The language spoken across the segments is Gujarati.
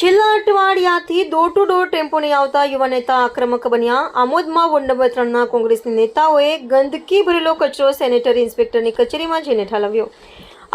છેલ્લા અઠવાડિયાથી ડોર ટુ ડોર ટેમ્પોને આવતા યુવા નેતા આક્રમક બન્યા. આમોદમાં વોર્ડ ત્રણના કોંગ્રેસની નેતાઓએ ગંદકી ભરેલો કચરો સેનેટરી ઇન્સ્પેક્ટરની કચેરીમાં જઈને ઠાલવ્યો.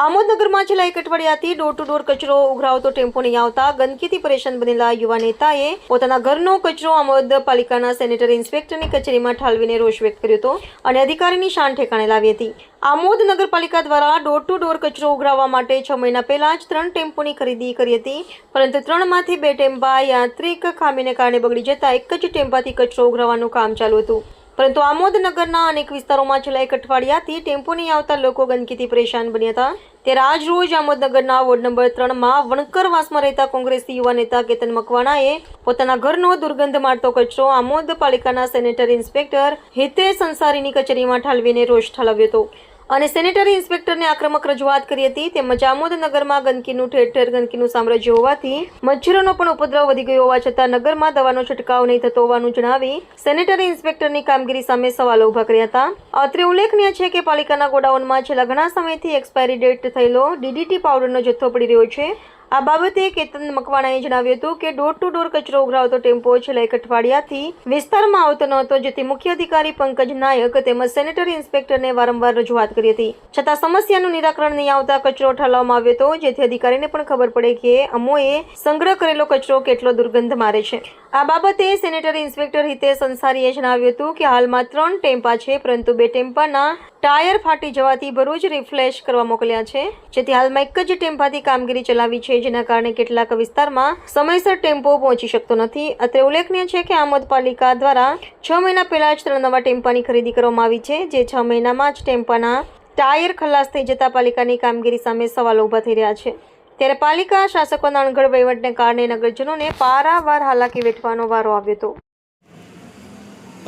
આમોદ નગરમાં છેલ્લા એક અઠવાડિયાથી ડોર ટુ ડોર કચરો ઉઘરાવતો ટેમ્પો નહીં આવતા ગંદકીથી પરેશાન બનેલા યુવા નેતાએ પોતાના ઘરનો કચરો આમોદ પાલિકાના સેનેટરી ઇન્સ્પેક્ટરની કચેરીમાં ઠાલવીને રોષ વ્યક્ત કર્યો હતો અને અધિકારીની શાન ઠેકાણે લાવી હતી. આમોદ નગરપાલિકા દ્વારા ડોર ટુ ડોર કચરો ઉઘરાવવા માટે છ મહિના પહેલા જ ત્રણ ટેમ્પોની ખરીદી કરી હતી, પરંતુ ત્રણમાંથી બે ટેમ્પા યાંત્રિક ખામીને કારણે બગડી જતા એક જ ટેમ્પાથી કચરો ઉઘરાવવાનું કામ ચાલુ હતું. પરંતુ આમોદ નગરના અનેક વિસ્તારોમાં છેલ્લા એક અઠવાડિયાથી ટેમ્પો નહીં આવતા લોકો ગંદકીથી પરેશાન બન્યા હતા. ત્યારે આજ રોજ આમોદનગરના વોર્ડ નંબર ત્રણમાં વણકરવાસમાં રહેતા કોંગ્રેસી યુવા નેતા કેતન મકવાણાએ પોતાના ઘરનો દુર્ગંધ મારતો કચરો આમોદ પાલિકાના સેનેટરી ઇન્સ્પેક્ટર હિતેશ અંસારીની કચેરીમાં ઠાલવીને રોષ ઠાલવ્યો હતો. અને સેનેટરી ઇન્સ્પેક્ટરને આક્રમક રજૂઆત કરી હતી. તેમજ આમોદ નગરમાં ગંદકીનું, ઠેર ઠેર ગંદકીનું સામ્રાજ્ય હોવાથી મચ્છરોનો પણ ઉપદ્રવ વધી ગયો હોવા છતાં નગરમાં દવાનો છંટકાવ નહીં થતો હોવાનું જણાવી સેનેટરી ઇન્સ્પેક્ટરની કામગીરી સામે સવાલો ઊભા કર્યા હતા. અત્રે ઉલ્લેખનીય છે કે પાલિકાના ગોડાઉનમાં છેલ્લા ઘણા સમયથી એક્સપાયરી ડેટ થયેલો ડીડીટી પાવડરનો જથ્થો પડી રહ્યો છે. આ બાબતે કેતન મકવાણાએ જણાવ્યું હતું કે ડોર ટુ ડોર કચરો ઉઘરાવતો ટેમ્પો છેલ્લા એક અઠવાડિયાથી વિસ્તારમાં આવતો નહોતો, જેથી મુખ્ય અધિકારી પંકજ નાયક તેમજ સેનેટરી ઇન્સ્પેક્ટરને વારંવાર રજૂઆત કરી હતી. છતાં સમસ્યાનું નિરાકરણ નહીં આવતા કચરો ઠાલવવામાં આવ્યો હતો, જેથી અધિકારીને પણ ખબર પડે કે અમોએ સંગ્રહ કરેલો કચરો કેટલો દુર્ગંધ મારે છે. આ બાબતે સેનેટરી ઇન્સ્પેક્ટર હિતેશ અંસારીએ જણાવ્યું હતું કે હાલમાં ત્રણ ટેમ્પા છે, પરંતુ બે ટેમ્પાના ટાયર ફાટી જવાથી ભરૂચ રિફ્લેશ કરવા મોકલ્યા છે. જેથી હાલમાં એક જ ટેમ્પાથી કામગીરી ચલાવી છે, જેના કારણે કેટલાક વિસ્તારમાં સમયસર ટેમ્પો પહોંચી શકતો નથી. અત્રે ઉલ્લેખનીય છે કે આમોદ પાલિકા દ્વારા છ મહિના પહેલા જ ત્રણ નવા ટેમ્પાની ખરીદી કરવામાં આવી છે, જે છ મહિનામાં જ ટેમ્પાના ટાયર ખલાસ થઈ જતા પાલિકાની કામગીરી સામે સવાલો ઊભા થઈ રહ્યા છે. ત્યારે પાલિકા શાસકોના અણઘડ વહીવટને કારણે નગરજનોને પારાવાર હાલાકી વેઠવાનો વારો આવ્યો હતો.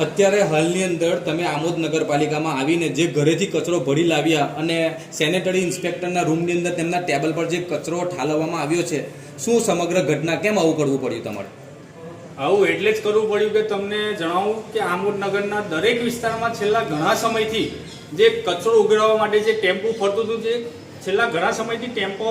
અત્યારે હાલની અંદર તમે આમોદ નગરપાલિકામાં આવીને જે ઘરેથી કચરો ભરી લાવ્યા અને સેનેટરી ઇન્સ્પેક્ટરના રૂમની અંદર તેમના ટેબલ પર જે કચરો ઠાલવવામાં આવ્યો છે શું સમગ્ર ઘટના કેમ આવું કરવું પડ્યું તમારે? આવું એટલે જ કરવું પડ્યું કે તમને જણાવું કે આમોદ નગરના દરેક વિસ્તારમાં છેલ્લા ઘણા સમયથી જે કચરો ઉગાડવા માટે જે ટેમ્પો ફરતું હતું જે છેલ્લા ઘણા સમયથી ટેમ્પો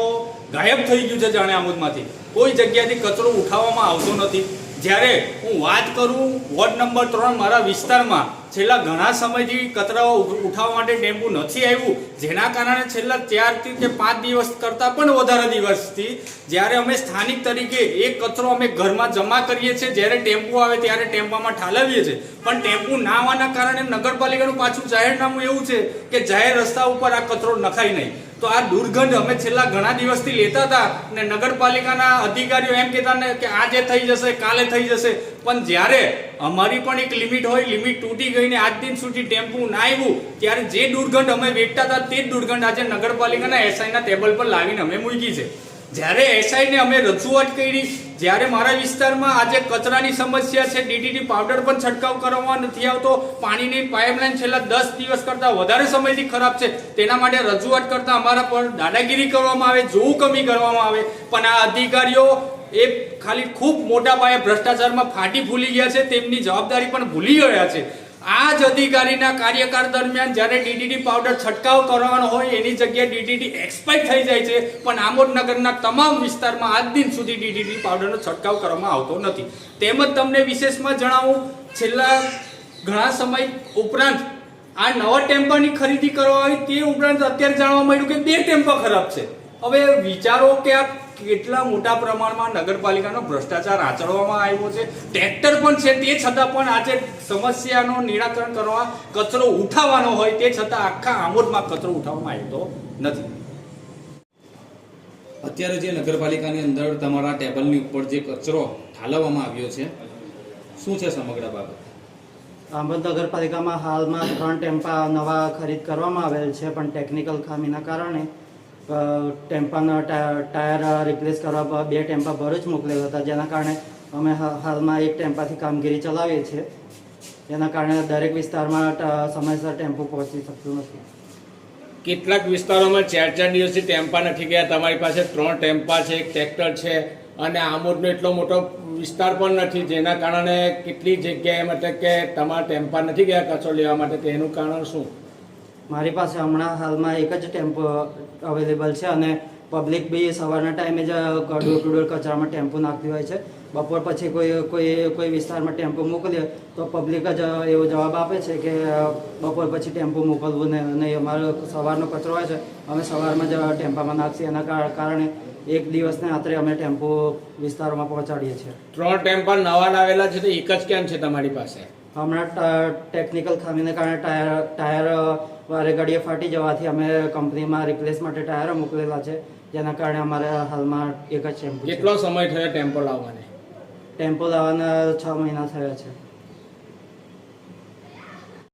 ગાયબ થઈ ગયું છે જાણે આમોદમાંથી. કોઈ જગ્યાથી કચરો ઉઠાવવામાં આવતો નથી. જ્યારે હું વાત કરું વોર્ડ નંબર ત્રણ મારા વિસ્તારમાં, છેલ્લા ઘણા સમયથી કચરાઓ ઉઠાવવા માટે ટેમ્પો નથી આવ્યું. જેના કારણે છેલ્લા ચારથી કે પાંચ દિવસ કરતાં પણ વધારે દિવસથી, જ્યારે અમે સ્થાનિક તરીકે એ કચરો અમે ઘરમાં જમા કરીએ છીએ, જ્યારે ટેમ્પો આવે ત્યારે ટેમ્પામાં ઠાલવીએ છીએ. પણ ટેમ્પો ના આવવાના કારણે નગરપાલિકાનું પાછું જાહેરનામું એવું છે કે જાહેર રસ્તા ઉપર આ કચરો નખાય નહીં. તો આ દુર્ગંધ અમે છેલ્લા ઘણા દિવસથી લેતા હતા ને નગરપાલિકાના અધિકારીઓ એમ કહેતા ને કે આજે થઈ જશે, કાલે થઈ જશે. પણ જ્યારે અમારી પણ એક લિમિટ હોય, લિમિટ તૂટી ગઈ ને આજ દિન સુધી ટેમ્પુ ના આવ્યું, ત્યારે જે દુર્ગંધ અમે વેચતા હતા તે જ દુર્ગંધ આજે નગરપાલિકાના એસઆઈના ટેબલ પર લાવીને અમે મૂકી છે. જ્યારે એસઆઈને અમે રજૂઆત કરી જ્યારે મારા વિસ્તારમાં આજે કચરાની સમસ્યા છે ડીડીટી પાવડર પણ છંટકાવ કરવામાં નથી આવતો, પાણીની પાઇપલાઇન છેલ્લા દસ દિવસ કરતાં વધારે સમયથી ખરાબ છે. તેના માટે રજૂઆત કરતા અમારા પર દાદાગીરી કરવામાં આવે, જોવું કમી કરવામાં આવે. પણ આ અધિકારીઓ એ ખાલી ખૂબ મોટા પાયે ભ્રષ્ટાચારમાં ફાટી ભૂલી ગયા છે, તેમની જવાબદારી પણ ભૂલી ગયા છે. આ જ અધિકારીના કાર્યકાળ દરમિયાન જ્યારે ડીડીટી પાવડર છંટકાવ કરવાનો હોય, એની જગ્યાએ ડીડીટી એક્સપાયર થઈ જાય છે. પણ આમોદનગરના તમામ વિસ્તારમાં આજ દિન સુધી ડીડીટી પાવડરનો છંટકાવ કરવામાં આવતો નથી. તેમજ તમને વિશેષમાં જણાવું, છેલ્લા ઘણા સમય ઉપરાંત આ નવા ટેમ્પાની ખરીદી કરવા આવી તે ઉપરાંત અત્યારે જાણવા મળ્યું કે બે ટેમ્પા ખરાબ છે. હવે વિચારો કે આ કેટલા મોટા પ્રમાણમાં નગરપાલિકાનો ભ્રષ્ટાચાર આચરવામાં આવ્યો છે? ટ્રેક્ટર પણ છે તે છતાં પણ આજે સમસ્યાનું નિરાકરણ કરવા કચરો ઉઠાવવાનો હોય તે છતાં આખા આમોદમાં કચરો ઉઠાવવામાં આવતો નથી. અત્યારે જે નગરપાલિકાની અંદર તમારા ટેબલની ઉપર જે કચરો ઠાલવવામાં આવ્યો છે શું છે સમગ્ર બાબત? આંબદ નગરપાલિકામાં હાલમાં ત્રણ ટેમ્પા નવા ખરીદ કરવામાં આવેલ છે પણ ટેકનિકલ ખામીના કારણે ટેમ્પાના ટાયર રિપ્લેસ કરવા બે ટેમ્પા ભરૂચ મોકલેલ હતા. જેના કારણે અમે હાલમાં એક ટેમ્પાથી કામગીરી ચલાવીએ છીએ. જેના કારણે દરેક વિસ્તારમાં સમયસર ટેમ્પો પહોંચી શકતું નથી. કેટલાક વિસ્તારોમાં ચાર ચાર દિવસથી ટેમ્પા નથી ગયા. તમારી પાસે ત્રણ ટેમ્પા છે, એક ટ્રેક્ટર છે અને આમોદનો એટલો મોટો વિસ્તાર પણ નથી. જેના કારણે કેટલી જગ્યાએ મતલબ કે તમારા ટેમ્પા નથી ગયા કચરો લેવા માટે. તેનું કારણ શું? મારી પાસે હમણાં હાલમાં એક જ ટેમ્પો અવેલેબલ છે અને પબ્લિક બી સવારના ટાઈમે જ ડોર ટુ ડોર કચરામાં ટેમ્પો નાખતી હોય છે. બપોર પછી કોઈ કોઈ કોઈ વિસ્તારમાં ટેમ્પો મોકલીએ તો પબ્લિક જ એવો જવાબ આપે છે કે બપોર પછી ટેમ્પો મોકલવું ને નહીં અમારો સવારનો કચરો હોય છે અમે સવારમાં જ ટેમ્પામાં નાખીએ. એના કાર- કારણે એક દિવસને આત્રે અમે ટેમ્પો વિસ્તારોમાં પહોંચાડીએ છીએ. ત્રણ ટેમ્પા નવા લાવેલા છે તો એક જ કેમ છે તમારી પાસે? હમણાં ટેકનિકલ ખામીને કારણે ટાયર ટાયર વારે ગાડીએ ફાટી જવાથી અમે કંપનીમાં રિપ્લેસ માટે ટાયરો મોકલેલા છે જેના કારણે અમારે હાલમાં એક જ ટેમ્પો છે. કેટલો સમય થયો ટેમ્પો લાવવાને? ટેમ્પો લાવવાના છ મહિના થયા છે.